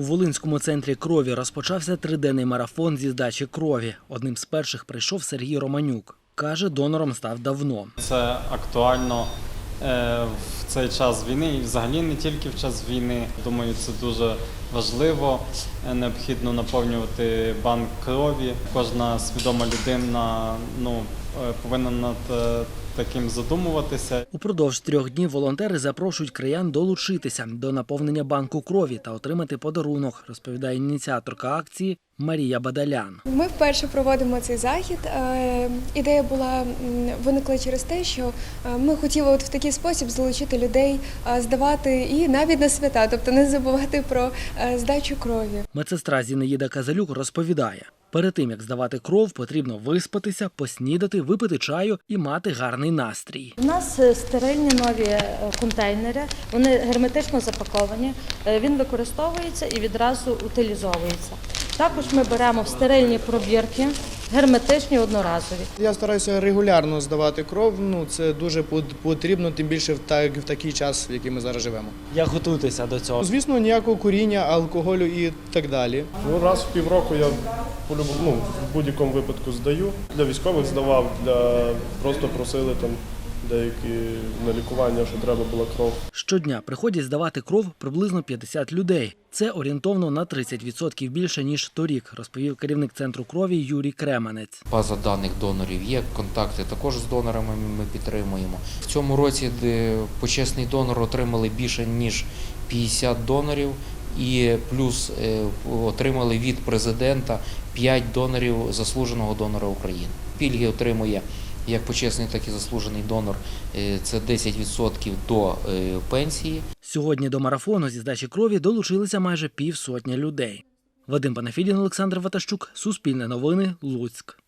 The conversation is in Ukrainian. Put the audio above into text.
У Волинському центрі крові розпочався триденний марафон зі здачі крові. Одним з перших прийшов Сергій Романюк. Каже, донором став давно. Це актуально е, в цей час війни і взагалі не тільки в час війни. Думаю, це дуже важливо. Е, Необхідно наповнювати банк крові. Кожна свідома людина ну, е, повинна над е, таким задумуватися. Упродовж трьох днів волонтери запрошують краян долучитися до наповнення банку крові та отримати подарунок, розповідає ініціаторка акції Марія Бадалян. Ми вперше проводимо цей захід. Е, Ідея була виникла через те, що ми хотіли от в такий спосіб залучити людей здавати і навіть на свята, тобто не забувати про здачу крові. Медсестра Зінаїда Казалюк розповідає. Перед тим як здавати кров, потрібно виспатися, поснідати, випити чаю і мати гарний настрій. У нас е, стерильні нові е, контейнери, вони герметично запаковані. Е, Він використовується і відразу утилізовується. Також ми беремо в стерильні пробірки, герметичні одноразові. Я стараюся регулярно здавати кров. Ну це дуже потрібно, тим більше в так в такий час, в який ми зараз живемо. Як готуєтеся до цього? Звісно, ніякого куріння, алкоголю і так далі. Ну, раз в півроку я по-любому, ну, в будь-якому випадку здаю. Для військових здавав, для просто просили там деякі на лікування, що треба була кров. Щодня приходять здавати кров приблизно 50 людей. Це орієнтовно на 30% більше ніж торік, розповів керівник центру крові Юрій Креманець. База даних донорів є, контакти також з донорами ми підтримуємо. В цьому році почесний донор отримали більше ніж 50 донорів, і плюс е, отримали від президента 5 донорів заслуженого донора України. Пільги отримує як почесний, так і заслужений донор. Е, Це 10% до е, пенсії. Сьогодні до марафону зі здачі крові долучилися майже півсотні людей. Вадим Панафідін, Олександр Ватащук, Суспільне новини, Луцьк.